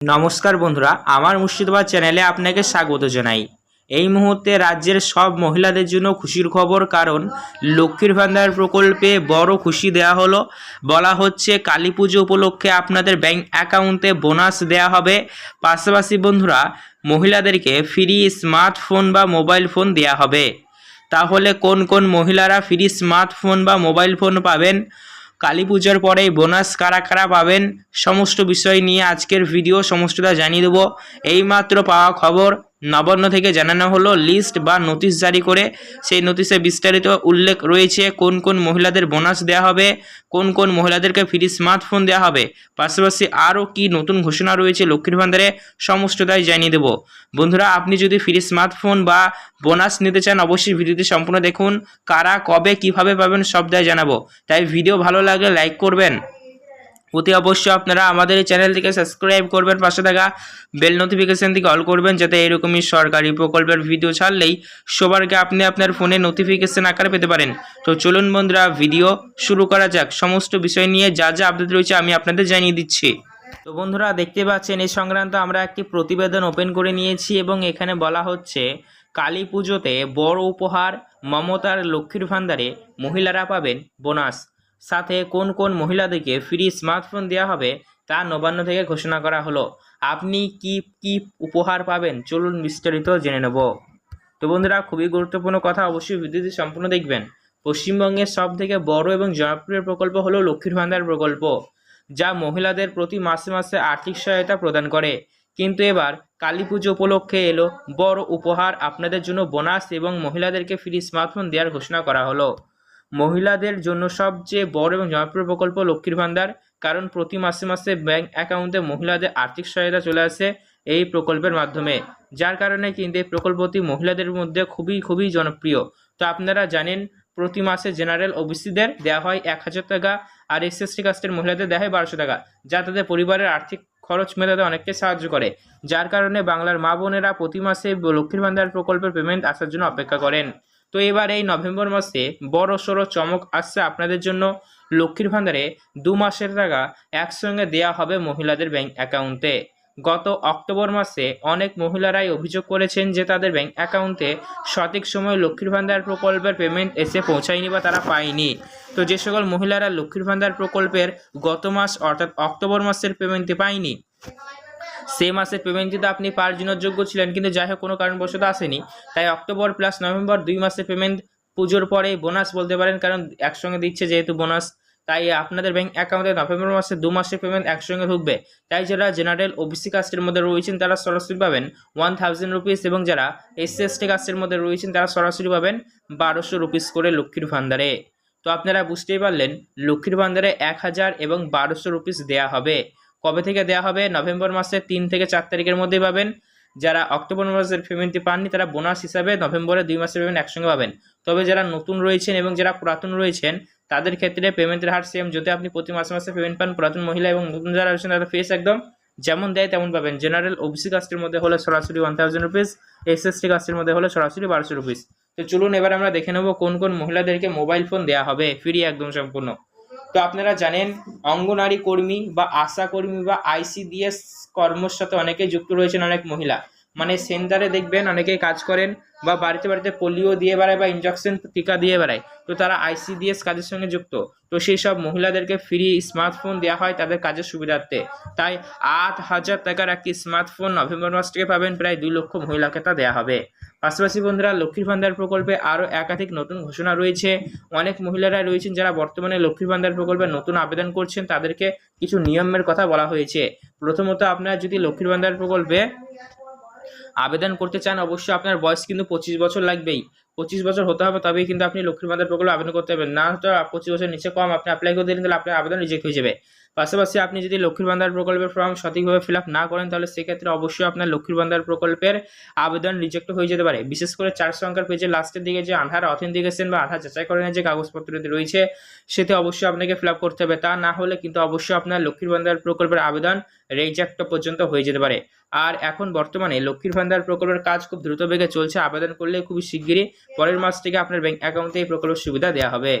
নমস্কার বন্ধুরা, আমার মুর্শিদাবাদ চ্যানেলে আপনাকে স্বাগত জানাই। এই মুহূর্তে রাজ্যের সব মহিলাদের জন্য খুশির খবর, কারণ লক্ষ্মীর ভান্ডার প্রকল্পে বড় খুশি দেওয়া হলো। বলা হচ্ছে, কালী পুজো উপলক্ষে আপনাদের ব্যাংক অ্যাকাউন্টে বোনাস দেওয়া হবে। পাশাপাশি বন্ধুরা, মহিলাদেরকে ফ্রি স্মার্টফোন বা মোবাইল ফোন দেওয়া হবে। তাহলে কোন কোন মহিলারা ফ্রি স্মার্টফোন বা মোবাইল ফোন পাবেন? কালী পুজোর পরে বোনাস কারা কারা পাবেন সমস্ত বিষয় নিয়ে আজকের ভিডিও সমস্তটা জানিয়ে দেবো। এইমাত্র পাওয়া খবর নবান্ন থেকে জানানো হলো লিস্ট বা নোটিশ জারি করে সেই নোটিশে বিস্তারিত উল্লেখ রয়েছে, কোন কোন মহিলাদের বোনাস দেওয়া হবে, কোন কোন মহিলাদেরকে ফ্রি স্মার্টফোন দেওয়া হবে, পাশাপাশি আরও কি নতুন ঘোষণা রয়েছে লক্ষ্মীর ভান্ডারে সমস্তটাই জানিয়ে দেবো। বন্ধুরা, আপনি যদি ফ্রি স্মার্টফোন বা বোনাস নিতে চান, অবশ্যই ভিডিওটি সম্পূর্ণ দেখুন, কারা কবে কীভাবে পাবেন সবটাই জানাব। তাই ভিডিও ভালো লাগলে লাইক করবেন। অতি অবশ্যই আপনারা আমাদের এই চ্যানেলটিকে সাবস্ক্রাইব করবেন, পাশে থাকা বেল নোটিফিকেশান থেকে অল করবেন, যাতে এরকমই সরকারি প্রকল্পের ভিডিও ছাড়লেই সবার আগে আপনি আপনার ফোনে নোটিফিকেশন আকারে পেতে পারেন। তো চলুন বন্ধুরা ভিডিও শুরু করা যাক। সমস্ত বিষয় নিয়ে যা যা আপডেট রয়েছে আমি আপনাদের জানিয়ে দিচ্ছি। তো বন্ধুরা, দেখতে পাচ্ছেন এই সংক্রান্ত আমরা একটি প্রতিবেদন ওপেন করে নিয়েছি এবং এখানে বলা হচ্ছে, কালী পুজোতে বড় উপহার মমতার লক্ষ্মীর ভান্ডারে মহিলারা পাবেন বোনাস। সাথে কোন কোন মহিলাদেরকে ফ্রি স্মার্টফোন দেওয়া হবে তা নবান্ন থেকে ঘোষণা করা হলো। আপনি কি কি উপহার পাবেন? চলুন বিস্তারিত জেনে নেব। তো বন্ধুরা, খুবই গুরুত্বপূর্ণ কথা, অবশ্যই ভিডিওটি সম্পূর্ণ দেখবেন। পশ্চিমবঙ্গের সব থেকে বড় এবং জনপ্রিয় প্রকল্প হলো লক্ষ্মীর ভান্ডার প্রকল্প, যা মহিলাদের প্রতি মাসে মাসে আর্থিক সহায়তা প্রদান করে। কিন্তু এবার কালী পুজো উপলক্ষে এলো বড় উপহার। আপনাদের জন্য বোনাস এবং মহিলাদেরকে ফ্রি স্মার্টফোন দেওয়ার ঘোষণা করা হলো। মহিলাদের জন্য সবচেয়ে বড় এবং জনপ্রিয় প্রকল্প লক্ষ্মীর ভান্ডার কারণ প্রতি মাসে মাসে ব্যাংক অ্যাকাউন্টে মহিলাদের আর্থিক সহায়তা চলে আসে এই প্রকল্পের মাধ্যমে। যার কারণে কিন্তু এই প্রকল্পটি মহিলাদের মধ্যে খুবই খুবই জনপ্রিয়। তো আপনারা জানেন, প্রতি মাসে জেনারেল ওবিসিদের দেওয়া হয় এক হাজার টাকা আর এসএসটি কাস্টের মহিলাদের দেওয়া হয় বারোশো টাকা, যা তাদের পরিবারের আর্থিক খরচ মেটাতে অনেকটাই সাহায্য করে। যার কারণে বাংলার মা বোনেরা প্রতি মাসে লক্ষ্মীর ভান্ডার প্রকল্পের পেমেন্ট আসার জন্য অপেক্ষা করেন। তো এবার এই নভেম্বর মাসে বড় সড়ো চমক আসছে আপনাদের জন্য। লক্ষ্মীর ভান্ডারে দু মাসের টাকা একসঙ্গে দেওয়া হবে মহিলাদের ব্যাংক অ্যাকাউন্টে। গত অক্টোবর মাসে অনেক মহিলারাই অভিযোগ করেছেন যে তাদের ব্যাংক অ্যাকাউন্টে সঠিক সময়ে লক্ষ্মীর ভান্ডার প্রকল্পের পেমেন্ট এসে পৌঁছায়নি বা তারা পায়নি। তো যে সকল মহিলারা লক্ষ্মীর ভান্ডার প্রকল্পের গত মাস অর্থাৎ অক্টোবর মাসের পেমেন্টটি পায়নি সে মাসের পেমেন্ট তো আপনি পার জন্য যোগ্য ছিলেন, কিন্তু যাই হোক, কোনো কারণবশত আসেনি। তাই অক্টোবর প্লাস নভেম্বর দুই মাসের পেমেন্ট পুজোর পরে বোনাস বলতে পারেন, কারণ একসঙ্গে দিচ্ছে যেহেতু বোনাস তাই আপনাদের ব্যাংক অ্যাকাউন্টে নভেম্বর মাসে দু মাসের পেমেন্ট একসঙ্গে ঢুকবে। তাই যারা জেনারেল ওবিসি কাস্টের মধ্যে রয়েছেন, তারা সরাসরি পাবেন ওয়ান থাউজেন্ড রুপিস এবং যারা এসসি এসটি কাস্টের মধ্যে রয়েছেন, তারা সরাসরি পাবেন বারোশো রুপিস করে লক্ষ্মীর ভান্ডারে। তো আপনারা বুঝতেই পারলেন, লক্ষ্মীর ভান্ডারে এক হাজার এবং বারোশো রুপিস দেওয়া হবে। কবে থেকে দেওয়া হবে? নভেম্বর মাসের তিন থেকে চার তারিখের মধ্যে পাবেন। যারা অক্টোবর মাসের পেমেন্টটি পাননি, তারা বোনাস হিসাবে নভেম্বরে দুই মাসের পেমেন্ট একসঙ্গে পাবেন। তবে যারা নতুন রয়েছেন এবং যারা পুরাতন রয়েছেন, তাদের ক্ষেত্রে পেমেন্টের হার সেম যদি আপনি প্রতি মাসে মাসে পেমেন্ট পান, পুরাতন মহিলা এবং নতুন যারা রয়েছেন, তাদের ফেস একদম যেমন দেয় তেমন পাবেন। জেনারেল ওবিসি কাস্টের মধ্যে হলে সরাসরি one thousand rupees S S T কাস্টের মধ্যে হলে সরাসরি বারোশো রুপিস তো চলুন এবার আমরা দেখে নেব কোন কোন মহিলাদেরকে মোবাইল ফোন দেওয়া হবে। ফ্রি একদম সম্পূর্ণ। তো আপনারা জানেন, অঙ্গনারী কর্মী বা আশা কর্মী বা আইসিডিএস কর্মর সাথে অনেকে যুক্ত রয়েছেন অনেক মহিলা। মানে সেন্টারে দেখবেন অনেকেই কাজ করেন বা বাড়িতে বাড়িতে পোলিও দিয়ে বেড়ায় বা ইঞ্জেকশন টিকা দিয়ে বেড়ায়। তো তারা আইসিডিএস কাজের সঙ্গে যুক্ত। তো সেই সব মহিলাদেরকে ফ্রি স্মার্টফোন দেওয়া হয় তাদের কাজের সুবিধার্থে। তাই আট হাজার টাকার একটি স্মার্টফোন নভেম্বর মাস থেকে পাবেন, প্রায় দুই লক্ষ মহিলাকে তা দেওয়া হবে। পাশাপাশি বন্ধুরা, লক্ষ্মীর ভান্ডার প্রকল্পে আরও একাধিক নতুন ঘোষণা রয়েছে। অনেক মহিলারা রয়েছেন যারা বর্তমানে লক্ষ্মীর ভান্ডার প্রকল্পে নতুন আবেদন করছেন, তাদেরকে কিছু নিয়মের কথা বলা হয়েছে। প্রথমত, আপনারা যদি লক্ষ্মীর ভান্ডার প্রকল্পে আবেদন করতে চান, অবশ্যই আপনার বয়স কিন্তু পঁচিশ বছর লাগবেই। পঁচিশ বছর হতে হবে, তবেই কিন্তু আপনি লক্ষ্মীর ভান্ডার প্রকল্পে আবেদন করতে পারবেন। না তো পঁচিশ বছর নিচে কম আপনি অ্যাপ্লাই করে দিলেন, তাহলে আপনার আবেদন রিজেক্ট হয়ে যাবে। পাশাপাশি আপনি যদি লক্ষ্মীর ভান্ডার প্রকল্পের ফর্ম সঠিকভাবে ফিল না করেন, তাহলে সেক্ষেত্রে অবশ্যই আপনার লক্ষ্মীর ভান্ডার প্রকল্পের আবেদন রিজেক্ট হয়ে যেতে পারে। বিশেষ করে চার সংখ্যার পেজের লাস্টের দিকে যে আধার অথেন্টিকেশন বা আধার যাচাই করেন যে কাগজপত্রটি রয়েছে, সেটি অবশ্যই আপনাকে ফিল করতে হবে। তা না হলে কিন্তু অবশ্যই আপনার লক্ষ্মীর ভান্ডার প্রকল্পের আবেদন রিজেক্ট পর্যন্ত হয়ে যেতে পারে। আর এখন বর্তমানে লক্ষ্মীর ভান্ডার প্রকল্পের কাজ খুব দ্রুত বেগে চলছে। আবেদন করলে খুবই শিগগিরই পরের মাস থেকে আপনার ব্যাংক অ্যাকাউন্টে এই প্রকল্পের সুবিধা দেওয়া হবে।